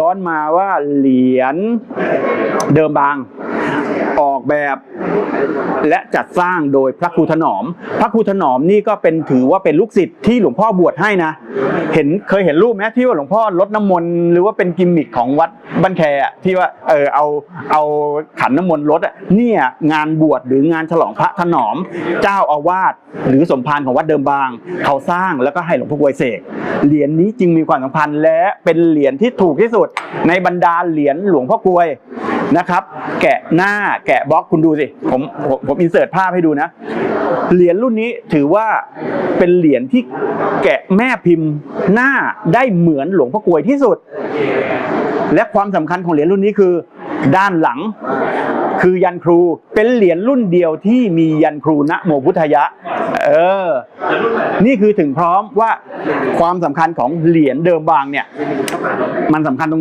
ย้อนมาว่าเหรียญเดิมบาง ออกแบบและจัดสร้างโดยพระครูถนอม พระครูถนอมนี่ก็เป็นถือว่าเป็นลูกศิษย์ที่หลวงพ่อบวชให้นะ เห็นเคยเห็นรูปไหมที่ว่าหลวงพ่อลดน้ำมนต์หรือว่าเป็นกิมมิคของวัดบ้านแคที่ว่าเออเอาเอาขันน้ำมนต์ลดอะเนี่ยงานบวชหรืองานฉลองพระถนอม เจ้าอาวาสหรือสมภารของวัดเดิมบาง เขาสร้างแล้วก็ให้หลวงพ่อกวยเสกเหรียญนี้จึงมีความสำคัญและเป็นเหรียญที่ถูกที่สุด ในบรรดาเหรียญหลวงพ่อกวย นะครับ แกะหน้าแกะบล็อกคุณดูสิ ผมผมผมอินเสิร์ตภาพให้ดูนะ เหรียญรุ่นนี้ถือว่าเป็นเหรียญที่แกะแม่พิมพ์หน้าได้เหมือนหลวงพ่อกลวยที่สุด และความสำคัญของเหรียญรุ่นนี้คือ ด้านหลังคือยันครูเป็นเหรียญรุ่นเดียวที่มียันครูนะโมพุทธยะ เออ นี่คือถึงพร้อมว่าความสำคัญของเหรียญเดิมบางเนี่ย มันสำคัญตรง